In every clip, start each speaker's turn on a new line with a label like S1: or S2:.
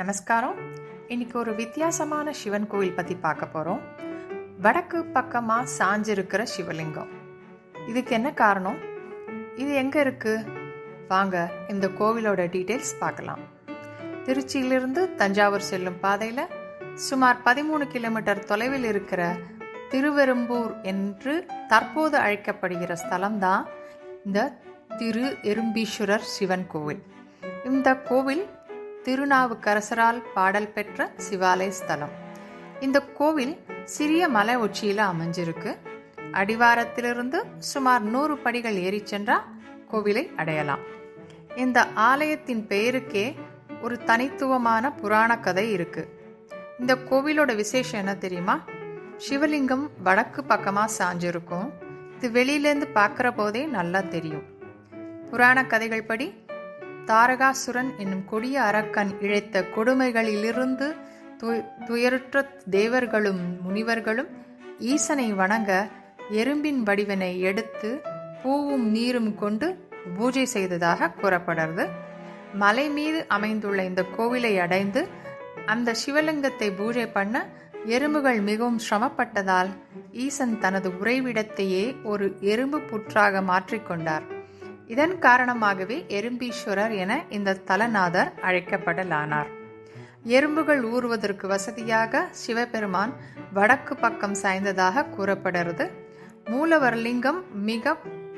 S1: நமஸ்காரம். இன்னைக்கு ஒரு வித்தியாசமான சிவன் கோவில் பற்றி பார்க்க போகிறோம் வடக்கு பக்கமாக சாஞ்சிருக்கிற சிவலிங்கம். இதுக்கு என்ன காரணம்? இது எங்கே இருக்குது வாங்க இந்த கோவிலோட டீட்டெயில்ஸ் பார்க்கலாம். திருச்சியிலிருந்து தஞ்சாவூர் செல்லும் பாதையில் சுமார் பதிமூணு கிலோமீட்டர் தொலைவில் இருக்கிற திருவெரும்பூர் என்று தற்போது அழைக்கப்படுகிற ஸ்தலம்தான் இந்த திரு எறும்பீஸ்வரர் சிவன் கோவில். இந்த கோவில் திருநாவுக்கரசரால் பாடல் பெற்ற சிவாலய ஸ்தலம். இந்த கோவில் சிறிய மலை உச்சியில் அமைஞ்சிருக்கு. அடிவாரத்திலிருந்து சுமார் நூறு படிகள் ஏறி சென்றால் கோவிலை அடையலாம். இந்த ஆலயத்தின் பெயருக்கே ஒரு தனித்துவமான புராண கதை இருக்கு. இந்த கோவிலோட விசேஷம் என்ன தெரியுமா? சிவலிங்கம் வடக்கு பக்கமாக சாஞ்சிருக்கும். இது வெளியிலேருந்து பார்க்குற போதே நல்லா தெரியும். புராண கதைகள் படி தாரகாசுரன் என்னும் கொடிய அரக்கன் இழைத்த கொடுமைகளிலிருந்து து- துயருற்ற தேவர்களும் முனிவர்களும் ஈசனை வணங்க எறும்பின் வடிவினை எடுத்து பூவும் நீரும் கொண்டு பூஜை செய்ததாக கூறப்படுறது. மலை மீது அமைந்துள்ள இந்த கோவிலை அடைந்து அந்த சிவலிங்கத்தை பூஜை பண்ண எறும்புகள் மிகவும் சிரமப்பட்டதால் ஈசன் தனது உறைவிடத்தையே ஒரு எறும்பு புற்றாக மாற்றிக்கொண்டார் இதன் காரணமாகவே எறும்பீஸ்வரர் என இந்த தலநாதர் அழைக்கப்படலானார். எறும்புகள் ஊறுவதற்கு வசதியாக சிவபெருமான் வடக்கு பக்கம் சாய்ந்ததாக கூறப்படுறது. மூலவர்லிங்கம் மிக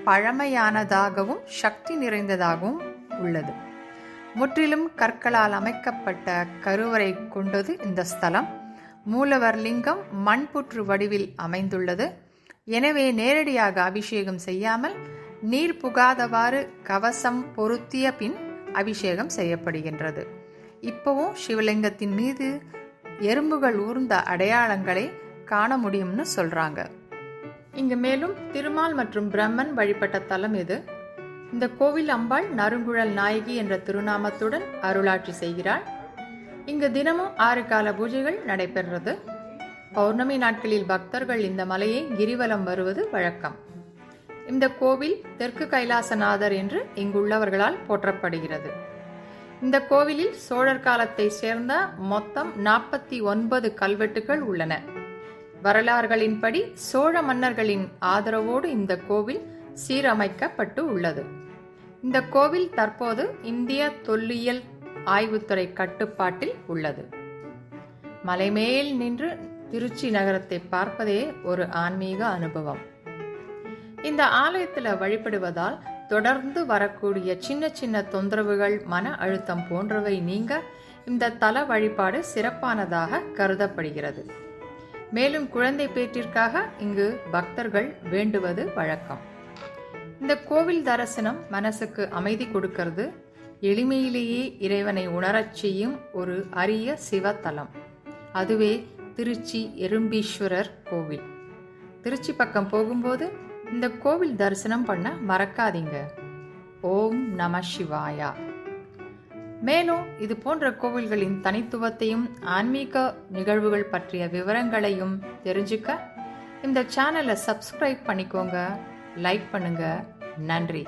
S1: பழமையானதாகவும் சக்தி நிறைந்ததாகவும் உள்ளது. முற்றிலும் கற்களால் அமைக்கப்பட்ட கருவறை கொண்டது இந்த ஸ்தலம். மூலவர் லிங்கம் மண்புற்று வடிவில் அமைந்துள்ளது. எனவே நேரடியாக அபிஷேகம் செய்யாமல் நீர் புகாதவாறு கவசம் பொருத்திய பின் அபிஷேகம் செய்யப்படுகின்றது. இப்போவும் சிவலிங்கத்தின் மீது எறும்புகள் ஊர்ந்த அடையாளங்களை காண முடியும்னு சொல்றாங்க. இங்கு மேலும் திருமால் மற்றும் பிரம்மன் வழிபட்ட தலம் இது. இந்த கோவில் அம்பாள் நறுங்குழல் நாயகி என்ற திருநாமத்துடன் அருளாட்சி செய்கிறாள். இங்கு தினமும் ஆறு கால பூஜைகள் நடைபெறுறது பௌர்ணமி நாட்களில் பக்தர்கள் இந்த மலையை கிரிவலம் வருவது வழக்கம். இந்த கோவில் தெற்கு கைலாசநாதர் என்று இங்குள்ளவர்களால் போற்றப்படுகிறது. இந்த கோவிலில் சோழர் காலத்தை சேர்ந்த மொத்தம் நாற்பத்தி ஒன்பது கல்வெட்டுகள் உள்ளன. வரலாறுகளின்படி சோழ மன்னர்களின் ஆதரவோடு இந்த கோவில் சீரமைக்கப்பட்டு உள்ளது. இந்த கோவில் தற்போது இந்திய தொல்லியல் ஆய்வுத்துறை கட்டுப்பாட்டில் உள்ளது. மலைமேல் நின்று திருச்சி நகரத்தை பார்ப்பதே ஒரு ஆன்மீக அனுபவம். இந்த ஆலயத்தில் வழிபடுவதால் தொடர்ந்து வரக்கூடிய சின்ன சின்ன தொந்தரவுகள் மன அழுத்தம் போன்றவை நீங்க இந்த தல வழிபாடு சிறப்பானதாக கருதப்படுகிறது. மேலும் குழந்தை பேற்றிற்காக இங்கு பக்தர்கள் வேண்டுவது வழக்கம். இந்த கோவில் தரிசனம் மனசுக்கு அமைதி கொடுக்கிறது. எளிமையிலேயே இறைவனை உணரச் செய்யும் ஒரு அரிய சிவத்தலம். அதுவே திருச்சி எறும்பீஸ்வரர் கோவில். திருச்சி பக்கம் போகும்போது இந்த கோவில் தரிசனம் பண்ண மறக்காதீங்க. ஓம் நம சிவாயா. மேலும் இது போன்ற கோவில்களின் தனித்துவத்தையும் ஆன்மீக நிகழ்வுகள் பற்றிய விவரங்களையும் தெரிஞ்சுக்க இந்த சேனலை சப்ஸ்கிரைப் பண்ணிக்கோங்க லைக் பண்ணுங்க. நன்றி.